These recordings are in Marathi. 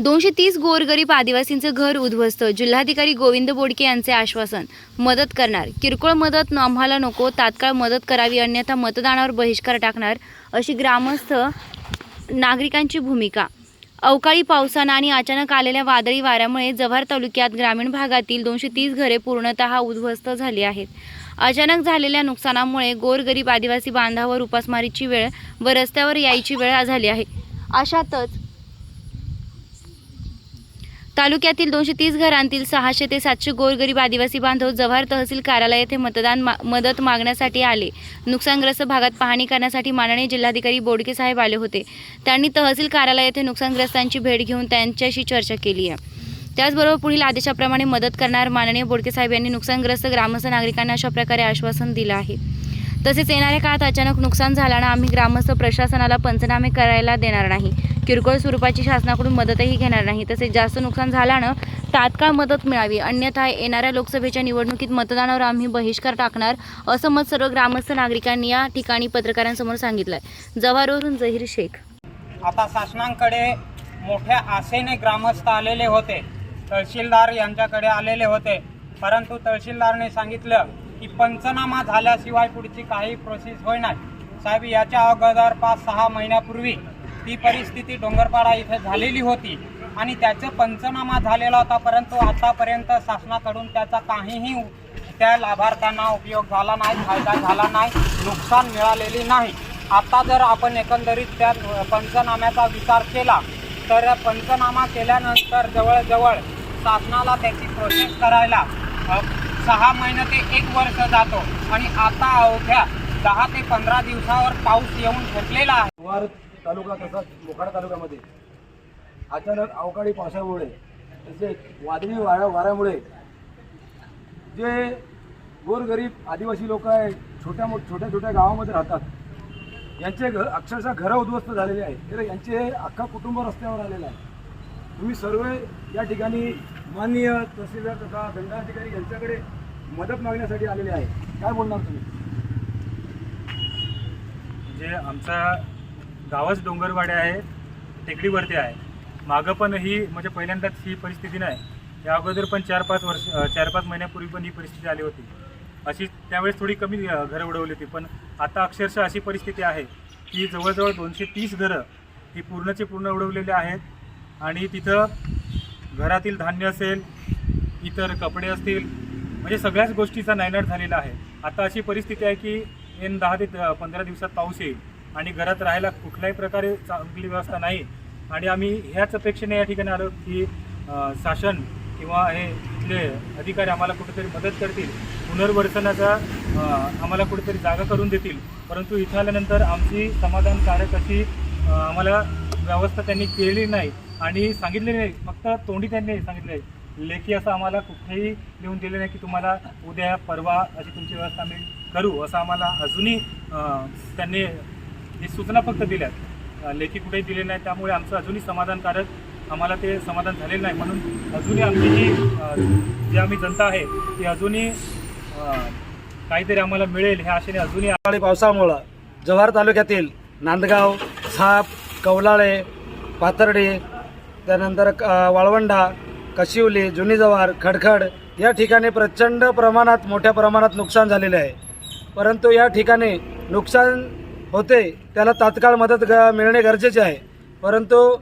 दोनशे तीस गोरगरीब आदिवासींचं घर उद्ध्वस्त. जिल्हाधिकारी गोविंद बोडके यांचे आश्वासन मदत करणार. किरकोळ मदत आम्हाला नको तात्काळ मदत करावी अन्यथा मतदानावर बहिष्कार टाकणार अशी ग्रामस्थ नागरिकांची भूमिका. अवकाळी पावसानं आणि अचानक आलेल्या वादळी वाऱ्यामुळे जव्हार तालुक्यात ग्रामीण भागातील दोनशे तीस घरे पूर्णतः उद्ध्वस्त झाली आहेत. अचानक झालेल्या नुकसानामुळे गोरगरीब आदिवासी बांधावर उपासमारीची वेळ व रस्त्यावर यायची वेळ झाली आहे. अशातच तालुक्यातील दोनशे तीस घरांतील सहाशे ते सातशे गोरगरीब आदिवासी बांधव जव्हार तहसील कार्यालय येथे मतदान मा मदत मागण्यासाठी आले. नुकसानग्रस्त भागात पाहणी करण्यासाठी माननीय जिल्हाधिकारी बोडके साहेब आले होते. त्यांनी तहसील कार्यालय येथे नुकसानग्रस्तांची भेट घेऊन त्यांच्याशी चर्चा केली आहे. त्याचबरोबर पुढील आदेशाप्रमाणे मदत करणार माननीय बोडके साहेब यांनी नुकसानग्रस्त ग्रामस्थ नागरिकांना अशा प्रकारे आश्वासन दिलं आहे. तसेच येणाऱ्या काळात अचानक नुकसान झाल्यानं आम्ही ग्रामस्थ प्रशासनाला पंचनामे करायला देणार नाही. किरकोळ स्वरूपाची शासनाकडून मदतही घेणार नाही. तसेच जास्त नुकसान झाल्यानं तात्काळ मदत मिळावी. अन्यथा येणाऱ्या लोकसभेच्या निवडणुकीत मतदानावर आम्ही बहिष्कार टाकणार असं मत सर्व ग्रामस्थ नागरिकांनी या ठिकाणी पत्रकारांसमोर सांगितलं आहे जव्हारवरून जहीर शेख. आता शासनाकडे मोठ्या आशेने ग्रामस्थ आलेले होते. तहसीलदार यांच्याकडे आलेले होते. परंतु तहसीलदारने सांगितलं की पंचनामा झाल्याशिवाय पुढची काही प्रोसेस होईना साहेब याच्या अगोदर पाच सहा महिन्यापूर्वी ती परिस्थिती डोंगरपाडा इथे झालेली होती. आणि त्याचं पंचनामा झालेला होता परंतु आतापर्यंत शासनाकडून त्याचा काहीही त्या लाभार्थ्यांना उपयोग झाला नाही फायदा झाला नाही नुकसान मिळालेली नाही. आता जर आपण एकंदरीत त्या पंचनाम्याचा विचार केला तर पंचनामा केल्यानंतर जवळजवळ शासनाला त्याची प्रोसेस करायला सहा महिने ते एक वर्ष जातो. आणि आता अवघ्या दहा ते पंधरा दिवसावर पाऊस येऊन ठेपलेला आहे. तालुका तसाच मोखाडा तालुक्यामध्ये. अचानक अवकाळी पावसामुळे तसेच वादळी वाऱ्या वाऱ्यामुळे जे गोरगरीब आदिवासी लोक आहे छोट्या मो छोट्या छोट्या गावामध्ये राहतात यांचे घर अक्षरशः घरं उद्ध्वस्त झालेले आहे तर यांचे अख्खा कुटुंब रस्त्यावर आलेलं आहे. तुम्ही सर्व या ठिकाणी माननीय तहसीलदार तथा दंडाधिकारी यांच्याकडे मदत मागण्यासाठी आलेले आहे. काय बोलणार तुम्ही? म्हणजे आमचा गावच डोंगरवाडे आहे टेकडीवरती आहे. मागं पण ही म्हणजे पहिल्यांदाच ही परिस्थिती नाही. या अगोदर पण चार पाच वर्ष चार पाच महिन्यापूर्वी पण ही परिस्थिती आली होती. अशी त्यावेळेस थोडी कमी घरं उडवली होती. पण आता अक्षरशः अशी परिस्थिती आहे की जवळजवळ दोनशे तीस घरं ही पूर्णचे पूर्ण उडवलेली आहेत आणि तिथं घरातील धान्य असेल इतर कपडे असतील म्हणजे सगळ्याच गोष्टीचा नायनाट झालेला आहे. आता अशी परिस्थिती आहे की एन दहा ते पंधरा दिवसात पाऊस येईल. आणि घरात राहायला कुठल्याही प्रकारे चांगली व्यवस्था नाही. आणि आम्ही ह्याच अपेक्षेने या ठिकाणी आलो की शासन किंवा हे इथले अधिकारी आम्हाला कुठेतरी मदत करतील. पुनर्वसनाचा आम्हाला कुठेतरी जागा करून देतील. परंतु इथं आल्यानंतर आमची समाधानकारक अशी आम्हाला व्यवस्था त्यांनी केली नाही आणि सांगितलेली नाही. फक्त तोंडी त्यांनी सांगितले. लेखी असं आम्हाला कुठेही लिहून दिले नाही की तुम्हाला उद्या परवा अशी तुमची व्यवस्था आम्ही करू. असं आम्हाला अजूनही त्यांनी ही सूचना फक्त दिल्यात. लेखी कुठेही दिले नाही. त्यामुळे आमचं अजूनही समाधानकारक आम्हाला ते समाधान झालेलं नाही. म्हणून अजूनही आमची जी जी आम्ही जनता आहे ती अजूनही काहीतरी आम्हाला मिळेल ह्या आशेने अजूनही अवकाळी पावसामुळं जव्हार तालुक्यातील नांदगाव साप कवलाळे पाथर्डी त्यानंतर वाळवंडा कशिवली जुनी जव्हार खडखड या ठिकाणी प्रचंड प्रमाणात मोठ्या प्रमाणात नुकसान झालेले आहे. परंतु या ठिकाणी नुकसान होते त्याला तात्काळ मदत ग मिळणे गरजेचे आहे. परंतु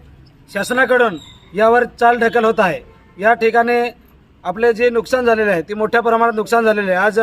शासनाकडून यावर चाल ढकल होत आहे. या ठिकाणी आपले जे नुकसान झालेले आहे ते मोठ्या प्रमाणात नुकसान झालेले आहे. आज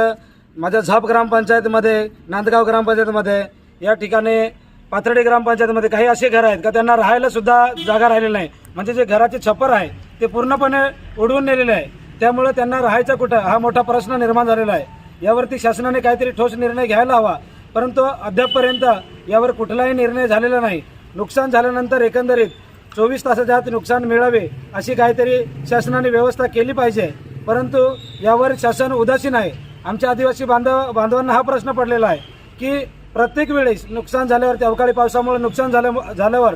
माझ्या झाप ग्रामपंचायतीमध्ये नांदगाव ग्रामपंचायतीमध्ये या ठिकाणी पाथर्डी ग्रामपंचायतीमध्ये काही असे घरं आहेत का? त्यांना राहायला सुद्धा जागा राहिलेली नाही. म्हणजे जे घराचे छप्पर आहे ते पूर्णपणे उडवून नेलेले आहे. त्यामुळे त्यांना राहायचं कुठं? हा मोठा प्रश्न निर्माण झालेला आहे. यावरती शासनाने काहीतरी ठोस निर्णय घ्यायला हवा. परंतु अद्यापपर्यंत यावर कुठलाही निर्णय झालेला नाही. नुकसान झाल्यानंतर एकंदरीत चोवीस तासाच्या आत नुकसान मिळावे अशी काहीतरी शासनाने व्यवस्था केली पाहिजे. परंतु यावर शासन उदासीन आहे. आमच्या आदिवासी बांधव बांधवांना हा प्रश्न पडलेला आहे की प्रत्येक वेळेस नुकसान झाल्यावर अवकाळी पावसामुळे नुकसान झाल्या झाल्यावर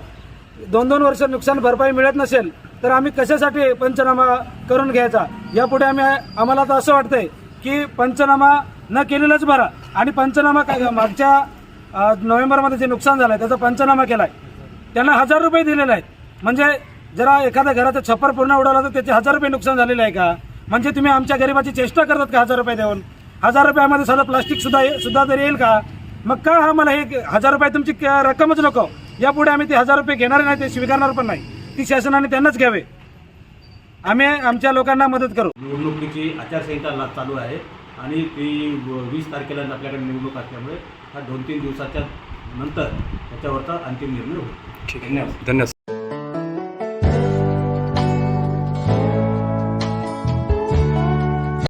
दोन दोन वर्ष नुकसान भरपाई मिळत नसेल तर आम्ही कशासाठी पंचनामा करून घ्यायचा? यापुढे आम्ही आम्हाला तर असं वाटतंय की पंचनामा न केलेलंच बरं. आणि पंचनामा काय मागच्या नोव्हेंबरमध्ये जे नुकसान झालं आहे त्याचा पंचनामा केला आहे त्यांना हजार रुपये दिलेले आहेत. म्हणजे जरा एखाद्या घराचं छप्पर पूर्ण उडाला तर त्याचे हजार रुपये नुकसान झालेलं आहे का? म्हणजे तुम्ही आमच्या गरिबाची चेष्टा करतात का हजार रुपये देऊन? हजार रुपयामध्ये सगळं प्लास्टिक सुद्धा सुद्धा तरी येईल का? मग का आम्हाला हे हजार रुपये तुमची क- रक्कमच नको? यापुढे आम्ही ते हजार रुपये घेणार नाही ते स्वीकारणार पण नाही. ती शासनाने त्यांनाच घ्यावे. आम्ही आमच्या लोकांना मदत करू. निवडणुकीची आचारसंहिता चालू आहे. आणि ती वीस तारखेला आपल्याकडे निवडणूक असल्यामुळे हा दोन तीन दिवसाच्या नंतर त्याच्यावरचा अंतिम निर्णय होईल. आहे. धन्यवाद.